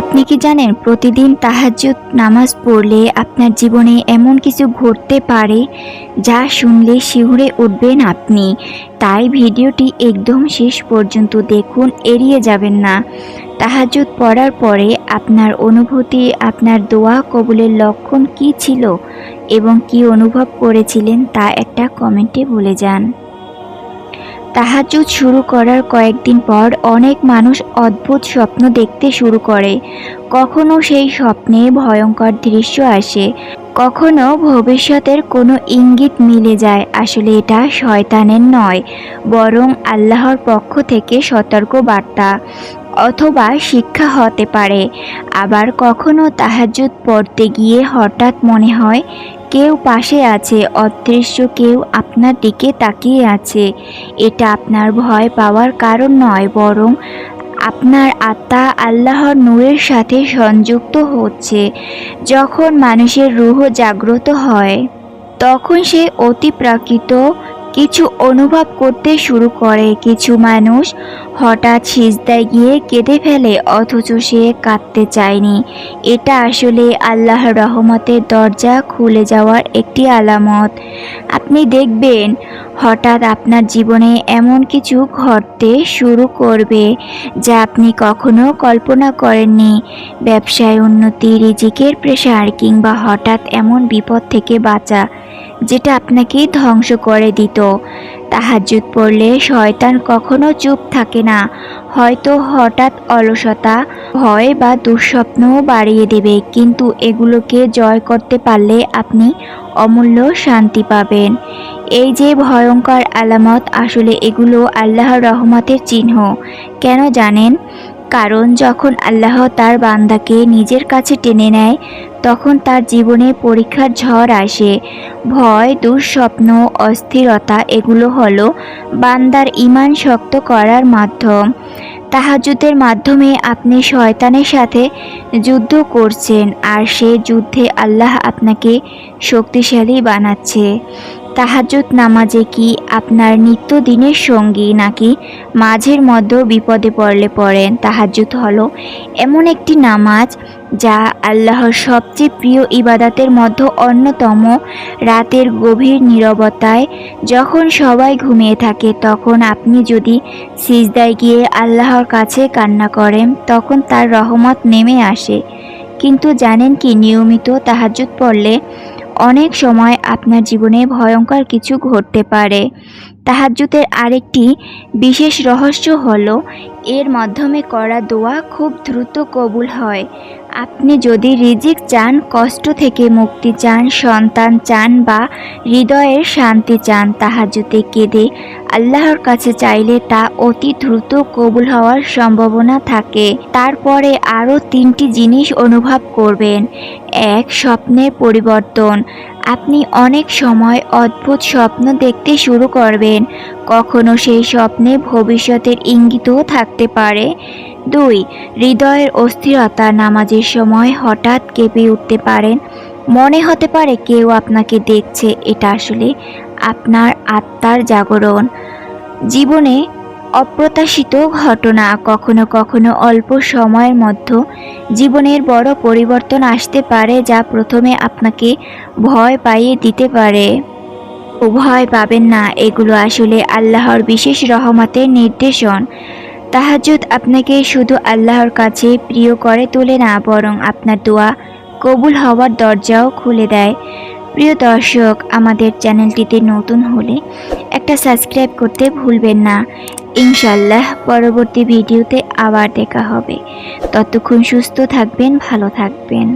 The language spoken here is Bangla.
আপনি কি জানেন, প্রতিদিন তাহাজ্জুদ নামাজ পড়লে আপনার জীবনে এমন কিছু ঘটতে পারে যা শুনলে শিউরে উঠবেন আপনি? তাই ভিডিওটি একদম শেষ পর্যন্ত দেখুন, এড়িয়ে যাবেন না। তাহাজ্জুদ পড়ার পরে আপনার অনুভূতি, আপনার দোয়া কবুলের লক্ষণ কি ছিল এবং কি অনুভব করেছিলেন তা একটা কমেন্টে বলে যান। তাহাজুদ শুরু করার কয়েকদিন পর অনেক মানুষ অদ্ভুত স্বপ্ন দেখতে শুরু করে। কখনো সেই স্বপ্নে ভয়ঙ্কর দৃশ্য আসে। কখনো ভবিষ্যতের কোনো ইঙ্গিত মিলে যায়, আসলে এটা শয়তানের নয়, বরং আল্লাহর পক্ষ থেকে সতর্ক বার্তা অথবা শিক্ষা হতে পারে। আবার কখনো তাহাজুদ পড়তে গিয়ে হঠাৎ মনে হয়, কেউ পাশে আছে, অদৃশ্য কেউ আপনার দিকে তাকিয়ে আছে। এটা আপনার ভয় পাওয়ার কারণ নয়, বরং আপনার আত্মা আল্লাহর নূরের সাথে সংযুক্ত হচ্ছে। যখন মানুষের রুহ জাগ্রত হয়, তখন সে অতিপ্রাকৃত কিছু অনুভব করতে শুরু করে। কিছু মানুষ হঠাৎ সিজদায় গিয়ে কেঁদে ফেলে, অথচ সে কাঁদতে চায়নি। এটা আসলে আল্লাহর রহমতের দরজা খুলে যাওয়ার একটি আলামত। আপনি দেখবেন হঠাৎ আপনার জীবনে এমন কিছু ঘটতে শুরু করবে যা আপনি কখনো কল্পনা করেননি। ব্যবসায় উন্নতি, রিজিকের প্রেশার কিংবা হঠাৎ এমন বিপদ থেকে বাঁচা, যেটা আপনাকে ধ্বংস করে দিত। তাহাজ্জুদ পড়লে শয়তান কখনো চুপ থাকে না। হয়তো হঠাৎ অলসতা, ভয় বা দুঃস্বপ্নও বাড়িয়ে দেবে, কিন্তু এগুলোকে জয় করতে পারলে আপনি অমূল্য শান্তি পাবেন। এই যে ভয়ঙ্কর আলামত, আসলে এগুলো আল্লাহর রহমতের চিহ্ন। কেন জানেন? কারণ যখন আল্লাহ তার বান্দাকে নিজের কাছে টেনে নেয়, তখন তার জীবনে পরীক্ষার ঝড় আসে। ভয়, দুঃস্বপ্ন, অস্থিরতা এগুলো হলো বান্দার ইমান শক্ত করার মাধ্যম। তাহাজুদের মাধ্যমে আপনি শয়তানের সাথে যুদ্ধ করছেন আর সে যুদ্ধে আল্লাহ আপনাকে শক্তিশালী বানাচ্ছে। তাহাজুদ নামাজে কি আপনার নিত্যদিনের সঙ্গী নাকি মাঝের মধ্যেও বিপদে পড়লে পড়েন তাহাজুদ হলো এমন একটি নামাজ যা আল্লাহর সবচেয়ে প্রিয় ইবাদাতের মধ্যে অন্যতম। রাতের গভীর নীরবতায় যখন সবাই ঘুমিয়ে থাকে, তখন আপনি যদি সিজদায় গিয়ে আল্লাহর কাছে কান্না করেন, তখন তার রহমত নেমে আসে। কিন্তু জানেন কি, নিয়মিত তাহাজুদ পড়লে অনেক সময় আপনার জীবনে ভয়ঙ্কর কিছু ঘটতে পারে। তাহাজ্জুতের আরেকটি বিশেষ রহস্য হলো এর মাধ্যমে করা দোয়া খুব দ্রুত কবুল হয়। আপনি যদি রিজিক চান, কষ্ট থেকে মুক্তি চান, সন্তান চান বা হৃদয়ের শান্তি চান, তাহাজ্জুতে কেঁদে আল্লাহর কাছে চাইলে তা অতি দ্রুত কবুল হওয়ার সম্ভাবনা থাকে। তারপরে আরও তিনটি জিনিস অনুভব করবেন। এক, স্বপ্নের পরিবর্তন। আপনি অনেক সময় অদ্ভুত স্বপ্ন দেখতে শুরু করবেন। কখনো সেই স্বপ্নে ভবিষ্যতের ইঙ্গিতও থাকতে পারে। দুই, হৃদয়ের অস্থিরতা নামাজের সময় হঠাৎ কেঁপে উঠতে পারেন। মনে হতে পারে কেউ আপনাকে দেখছে। এটা আসলে আপনার আত্মার জাগরণ। জীবনে অপ্রত্যাশিত ঘটনা। কখনো কখনো অল্প সময়ের মধ্যে জীবনের বড় পরিবর্তন আসতে পারে যা প্রথমে আপনাকে ভয় পাইয়ে দিতে পারে। ভয় পাবেন না। এগুলো আসলে আল্লাহর বিশেষ রহমতের নির্দেশন। তাহাজুদ আপনাকে শুধু আল্লাহর কাছে প্রিয় করে তোলে না, বরং আপনার দোয়া কবুল হওয়ার দরজাও খুলে দেয়। প্রিয় দর্শক, আমাদের চ্যানেলটিতে নতুন হলে একটা সাবস্ক্রাইব করতে ভুলবেন না। ইনশাল্লাহ পরবর্তী ভিডিওতে আবার দেখা হবে। ততক্ষণ সুস্থ থাকবেন, ভালো থাকবেন।